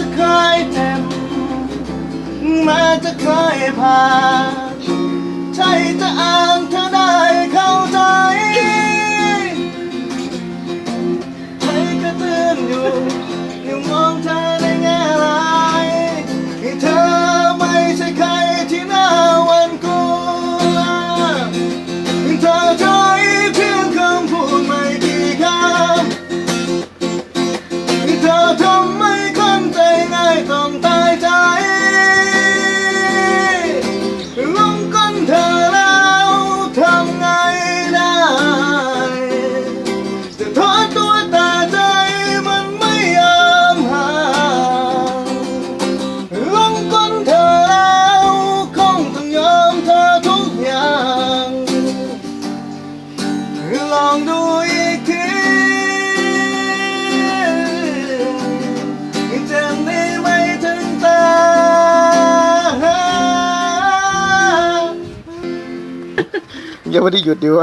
จะเคยเจ็บแม้จะเคยผ่านใช่จะอ้างเธอ องดูอีกทียังจำได้ไว้ถึงตา ยังไม่ได้หยุดดีวะ